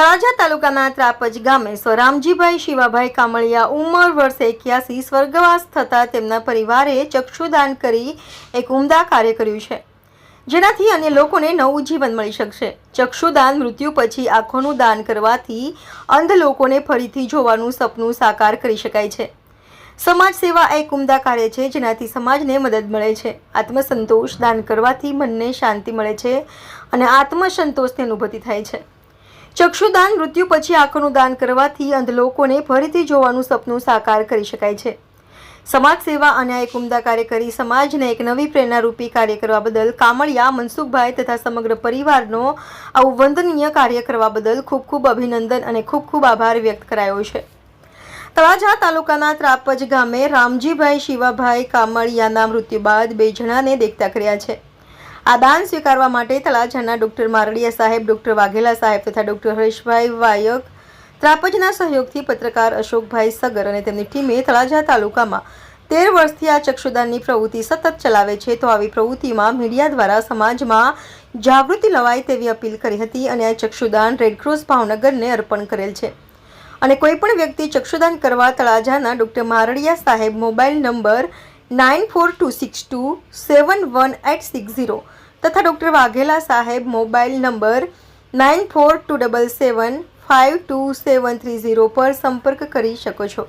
તળાજા તાલુકાના ત્રાપજ ગામે સ્વરામજીભાઈ, શિવાભાઈ કામળિયા ઉંમર વર્ષ એક્યાસી સ્વર્ગવાસ થતા તેમના પરિવારે ચક્ષુદાન કરી એક ઉમદા કાર્ય કર્યું છે, જેનાથી અન્ય લોકોને નવું જીવન મળી શકશે. ચક્ષુદાન મૃત્યુ પછી આંખોનું દાન કરવાથી અંધ લોકોને ફરીથી જોવાનું સપનું સાકાર કરી શકાય છે. સમાજ સેવા એક ઉમદા કાર્ય છે, જેનાથી સમાજને મદદ મળે છે. આત્મસંતોષ દાન કરવાથી મનને શાંતિ મળે છે અને આત્મસંતોષની અનુભૂતિ થાય છે. ચક્ષુદાન મૃત્યુ પછી આંખોનું દાન કરવાથી અંધ લોકોને ફરીથી જોવાનું સપનું સાકાર કરી શકાય છે. સમાજ સેવા અને એક ઉમદા કાર્ય કરી સમાજને એક નવી પ્રેરણારૂપી કાર્ય કરવા બદલ કામળિયા, મનસુખભાઈ તથા સમગ્ર પરિવારનો આવું વંદનીય કાર્ય કરવા બદલ ખૂબ ખૂબ અભિનંદન અને ખૂબ ખૂબ આભાર વ્યક્ત કરાયો છે. તળાજા તાલુકાના ત્રાપજ ગામે રામજીભાઈ, શિવાભાઈ કામળિયાના મૃત્યુ બાદ બે જણાને દેખતા કર્યા છે. આ દાન સ્વીકારવા માટે તળાજાના ડૉક્ટર મારડિયા સાહેબ, ડૉક્ટર વાઘેલા સાહેબ તથા ડૉક્ટર હરેશભાઈ વાયક, ત્રાપજના સહયોગથી પત્રકાર અશોકભાઈ સગર અને તેમની ટીમે તળાજા તાલુકામાં તેર વર્ષથી આ ચક્ષુદાનની પ્રવૃત્તિ સતત ચલાવે છે. તો આવી પ્રવૃત્તિમાં મીડિયા દ્વારા સમાજમાં જાગૃતિ લવાય તેવી અપીલ કરી હતી અને આ ચક્ષુદાન રેડક્રોસ ભાવનગરને અર્પણ કરેલ છે. અને કોઈપણ વ્યક્તિ ચક્ષુદાન કરવા તળાજાના ડૉક્ટર મારડિયા સાહેબ mobile number nine four two six two seven one eight six zero તથા ડૉક્ટર વાઘેલા સાહેબ mobile number nine four two double seven five two seven three zero પર સંપર્ક કરી શકો છો.